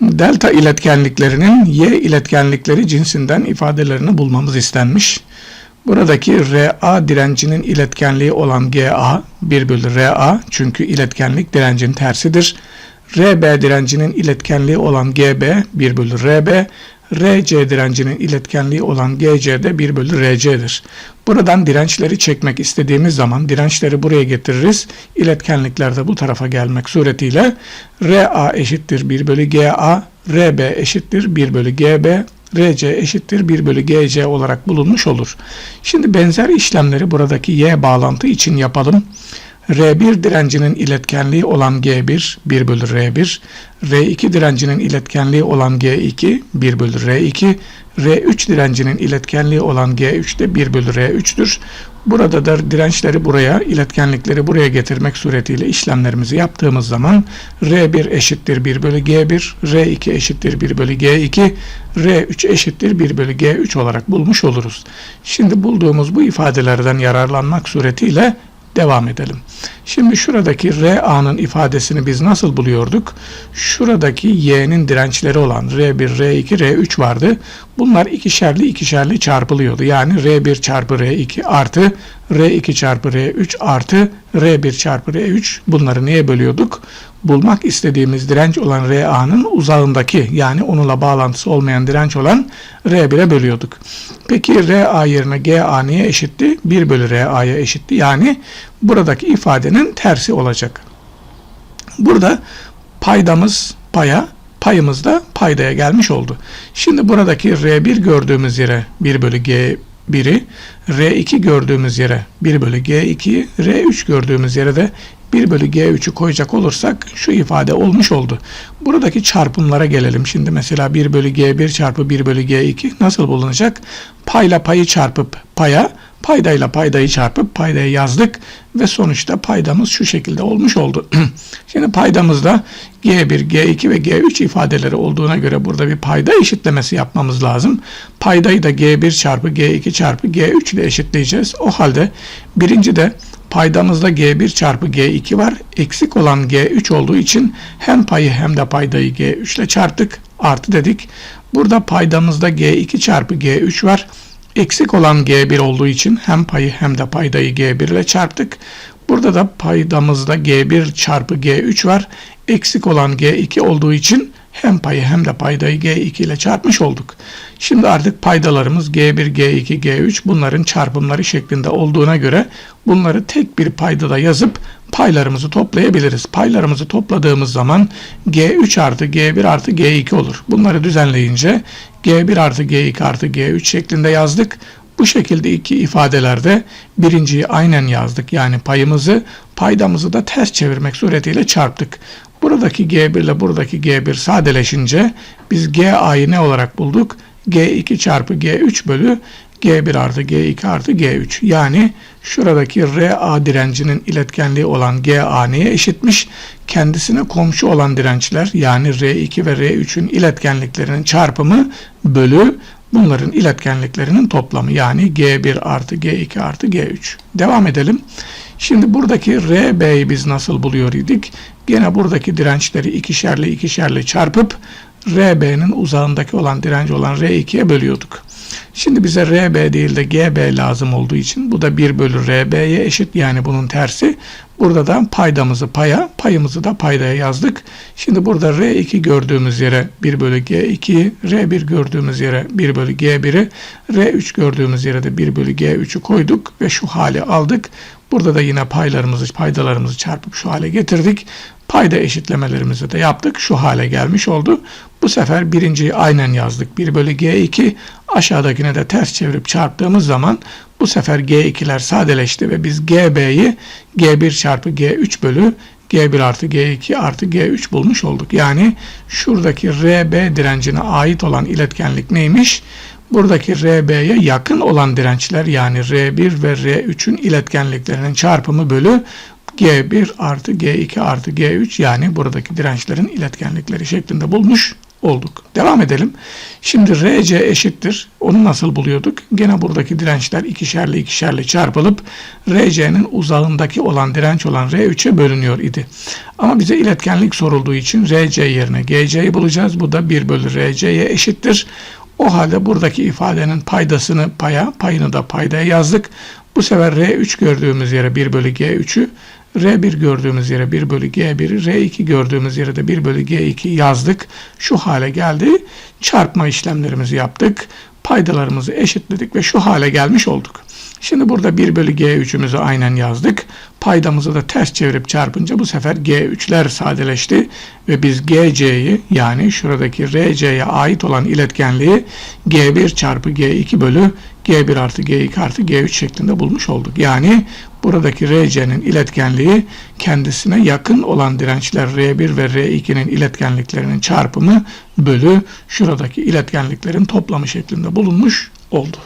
Delta iletkenliklerinin Y iletkenlikleri cinsinden ifadelerini bulmamız istenmiş. Buradaki RA direncinin iletkenliği olan GA 1 bölü RA çünkü iletkenlik direncin tersidir. RB direncinin iletkenliği olan GB 1 bölü RB, RC direncinin iletkenliği olan GC de 1 bölü RC'dir. Buradan dirençleri çekmek istediğimiz zaman dirençleri buraya getiririz. İletkenlikler de bu tarafa gelmek suretiyle RA eşittir 1 bölü GA, RB eşittir 1 bölü GB, RC eşittir 1 bölü GC olarak bulunmuş olur. Şimdi benzer işlemleri buradaki Y bağlantı için yapalım. R1 direncinin iletkenliği olan G1 1 bölü R1, R2 direncinin iletkenliği olan G2 1 bölü R2, R3 direncinin iletkenliği olan G3 de 1 bölü R3'tür. Burada da dirençleri buraya, iletkenlikleri buraya getirmek suretiyle işlemlerimizi yaptığımız zaman R1 eşittir 1 bölü G1, R2 eşittir 1 bölü G2, R3 eşittir 1 bölü G3 olarak bulmuş oluruz. Şimdi bulduğumuz bu ifadelerden yararlanmak suretiyle devam edelim. Şimdi şuradaki RA'nın ifadesini biz nasıl buluyorduk? Şuradaki Y'nin dirençleri olan R1, R2, R3 vardı. Bunlar ikişerli ikişerli çarpılıyordu. Yani R1 çarpı R2 artı R2 çarpı R3 artı R1 çarpı R3 bunları neye bölüyorduk? Bulmak istediğimiz direnç olan RA'nın uzağındaki yani onunla bağlantısı olmayan direnç olan R1'e bölüyorduk. Peki RA yerine GA neye eşitti? 1 bölü RA'ya eşitti. Yani buradaki ifadenin tersi olacak. Burada paydamız paya, payımız da paydaya gelmiş oldu. Şimdi buradaki R1 gördüğümüz yere 1 bölü G1'i, R2 gördüğümüz yere 1 bölü G2'yi, R3 gördüğümüz yere de 1 bölü G3'ü koyacak olursak şu ifade olmuş oldu. Buradaki çarpımlara gelelim. Şimdi mesela 1 bölü G1 çarpı 1 bölü G2 nasıl bulunacak? Payla payı çarpıp paya, paydayla paydayı çarpıp paydayı yazdık ve sonuçta paydamız şu şekilde olmuş oldu. Şimdi paydamızda G1, G2 ve G3 ifadeleri olduğuna göre burada bir payda eşitlemesi yapmamız lazım. Paydayı da G1 çarpı G2 çarpı G3 ile eşitleyeceğiz. O halde birinci de paydamızda G1 çarpı G2 var. Eksik olan G3 olduğu için hem payı hem de paydayı G3 ile çarptık. Artı dedik. Burada paydamızda G2 çarpı G3 var. Eksik olan G1 olduğu için hem payı hem de paydayı G1 ile çarptık. Burada da paydamızda G1 çarpı G3 var. Eksik olan G2 olduğu için hem payı hem de paydayı G2 ile çarpmış olduk. Şimdi artık paydalarımız G1, G2, G3 bunların çarpımları şeklinde olduğuna göre bunları tek bir paydada yazıp paylarımızı toplayabiliriz. Paylarımızı topladığımız zaman G3 artı G1 artı G2 olur. Bunları düzenleyince G1 artı G2 artı G3 şeklinde yazdık. Bu şekilde iki ifadelerde birinciyi aynen yazdık. Yani payımızı paydamızı da ters çevirmek suretiyle çarptık. Buradaki G1 ile buradaki G1 sadeleşince biz GA'yı ne olarak bulduk? G2 çarpı G3 bölü G1 artı G2 artı G3. Yani şuradaki RA direncinin iletkenliği olan GA neye eşitmiş? Kendisine komşu olan dirençler yani R2 ve R3'ün iletkenliklerinin çarpımı bölü bunların iletkenliklerinin toplamı yani G1 artı G2 artı G3. Devam edelim. Şimdi buradaki RB'yi biz nasıl buluyor idik? Gene buradaki dirençleri ikişerli ikişerli çarpıp RB'nin uzağındaki olan direnci olan R2'ye bölüyorduk. Şimdi bize RB değil de GB lazım olduğu için bu da 1 bölü RB'ye eşit yani bunun tersi. Burada da paydamızı paya, payımızı da paydaya yazdık. Şimdi burada R2 gördüğümüz yere 1 bölü G2'yi, R1 gördüğümüz yere 1 bölü G1'i, R3 gördüğümüz yere de 1 bölü G3'ü koyduk ve şu hali aldık. Burada da yine paylarımızı, paydalarımızı çarpıp şu hale getirdik. Payda eşitlemelerimizi de yaptık. Şu hale gelmiş oldu. Bu sefer birinciyi aynen yazdık. 1 bölü G2 aşağıdakine de ters çevirip çarptığımız zaman bu sefer G2'ler sadeleşti ve biz GB'yi G1 çarpı G3 bölü G1 artı G2 artı G3 bulmuş olduk. Yani şuradaki RB direncine ait olan iletkenlik neymiş? Buradaki RB'ye yakın olan dirençler yani R1 ve R3'ün iletkenliklerinin çarpımı bölü G1 artı G2 artı G3 yani buradaki dirençlerin iletkenlikleri şeklinde bulmuş olduk. Devam edelim. Şimdi RC eşittir. Onu nasıl buluyorduk? Gene buradaki dirençler ikişerli ikişerli çarpılıp RC'nin uzağındaki olan direnç olan R3'e bölünüyor idi. Ama bize iletkenlik sorulduğu için RC yerine GC'yi bulacağız. Bu da 1 bölü RC'ye eşittir. O halde buradaki ifadenin paydasını paya, payını da paydaya yazdık. Bu sefer R3 gördüğümüz yere 1 bölü G3'ü, R1 gördüğümüz yere 1 bölü G1'i, R2 gördüğümüz yere de 1 bölü G2 yazdık. Şu hale geldi. Çarpma işlemlerimizi yaptık. Paydalarımızı eşitledik ve şu hale gelmiş olduk. Şimdi burada 1 bölü G3'ümüzü aynen yazdık. Paydamızı da ters çevirip çarpınca bu sefer G3'ler sadeleşti ve biz GC'yi yani şuradaki RC'ye ait olan iletkenliği G1 çarpı G2 bölü G1 artı G2 artı G3 şeklinde bulmuş olduk. Yani buradaki RC'nin iletkenliği kendisine yakın olan dirençler R1 ve R2'nin iletkenliklerinin çarpımı bölü şuradaki iletkenliklerin toplamı şeklinde bulunmuş oldu.